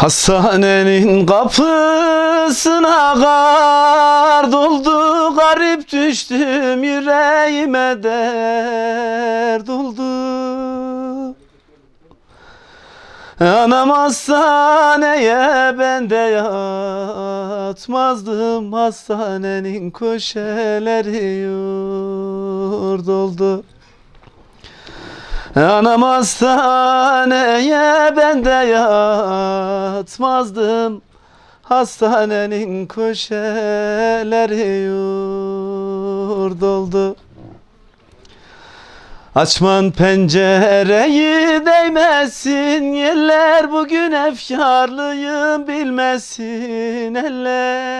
Hastanenin kapısına kar doldu Garip düştüm yüreğime dert oldu Anam hastaneye ben de yatmazdım Hastanenin köşeleri yurt oldu Anam hastaneye ben de yatmazdım. Hastanenin köşeleri yurt oldu Açman pencereyi değmesin Yerler bugün efkarlıyım bilmesin eller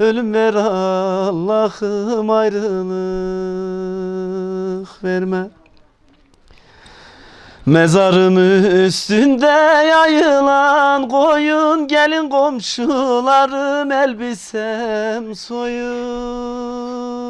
Ölüm ver Allah'ım ayrılık verme. Mezarım üstünde yayılan koyun Gelin komşularım elbisem soyun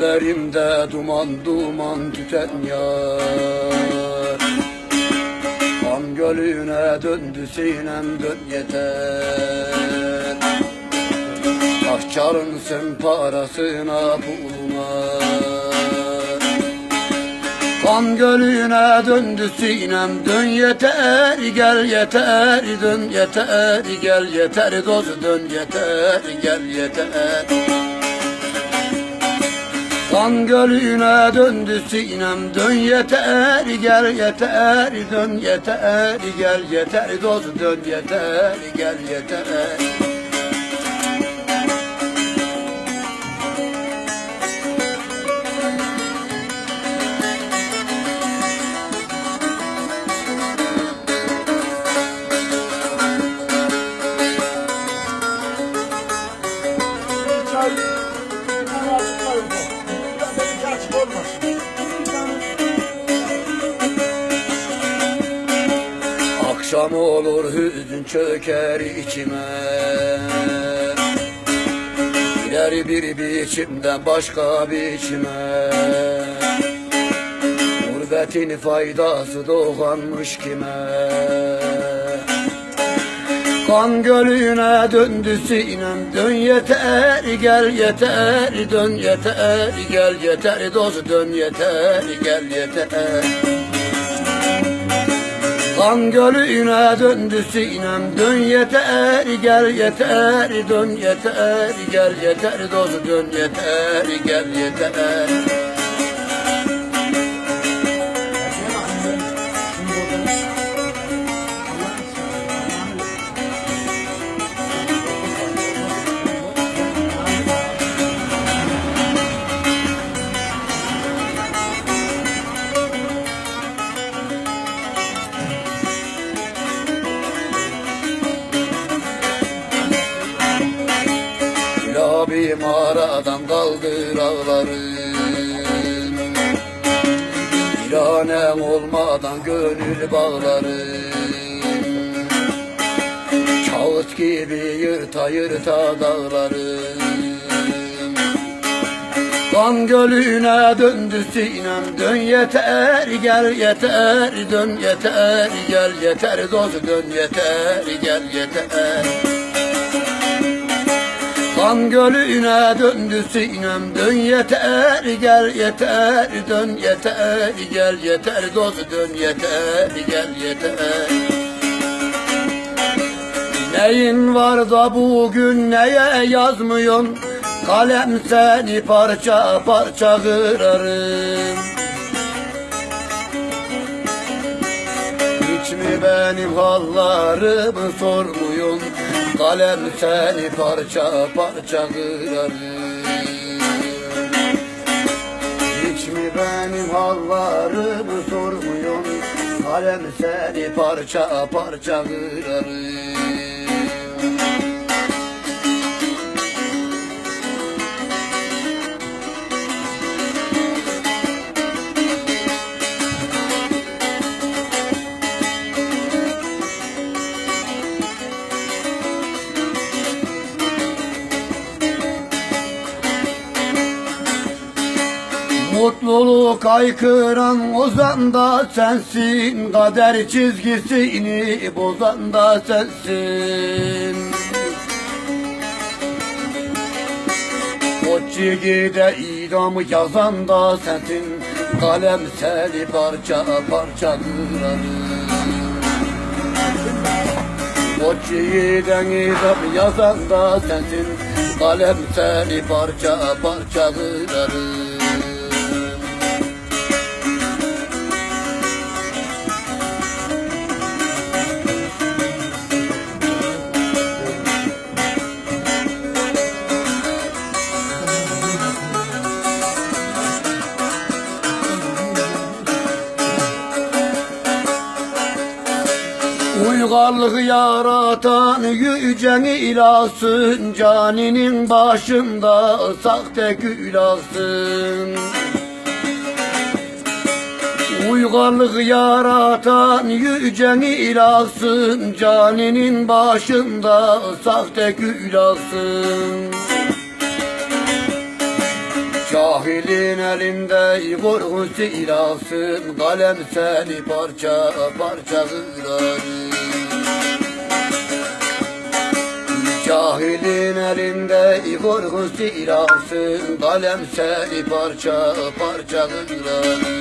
Gözlerimde duman duman tüten yar. Kan gölüne döndü sinem dön yeter. Ahçarın sen parasına puluna Kan gölüne döndü sinem dön yeter gel yeter dön yeter gel yeter dost dön yeter gel yeter Kan gölüne döndü sinem. Dön yeter gel yeter dön yeter gel yeter. Dost dön yeter gel yeter Akşam olur hüzün çöker içime. Girer bir biçimden başka biçime. Gurbetin faydası doğanmış kime? Kan gölüne döndü sinem Dön yeter gel yeter Dön yeter gel yeter Dost dön yeter gel yeter Kan gölüne döndü sinem. Dön yeter gel yeter Dön yeter gel yeter Dost dön yeter gel yeter mağaradan kaldır ağları. Bir hanem olmadan gönül bağları. Kağıt gibi yırta yırta dağları. Kan gölüne döndü sinem Dön yeter gel yeter Dön yeter gel yeter Dost dön yeter gel yeter. Kan gölüne döndü sinem. Dön yeter gel yeter. Dön yeter gel yeter. Dost dön yeter gel yeter. Neyin var da bugün neye yazmıyorsun? Kalem seni parça parça kırarım. Hiç mi benim hallarımı sormuyorsun Kalem seni parça parça kırarım. Hiç mi benim hallarımı sormuyorsun? Kalem seni parça parça kırarım Mutluluk aykıran ozan da sensin. Kader çizgisini bozan da sensin. O çizgide idamı yazan da sensin. Kalem seni parça parça kırarım o çiğden idam yazan da sensin. Kalem seni parça parça kırarım Uygarlık yaratan yücen ilahsın Caninin başında sahte külahsın Uygarlık yaratan yücen ilahsın Caninin başında sahte külahsın Cahilin elinde korkun silahsın Kalem seni parça parça kırar Cahilin elinde korkun silahsın Kalem seni parça parça kırar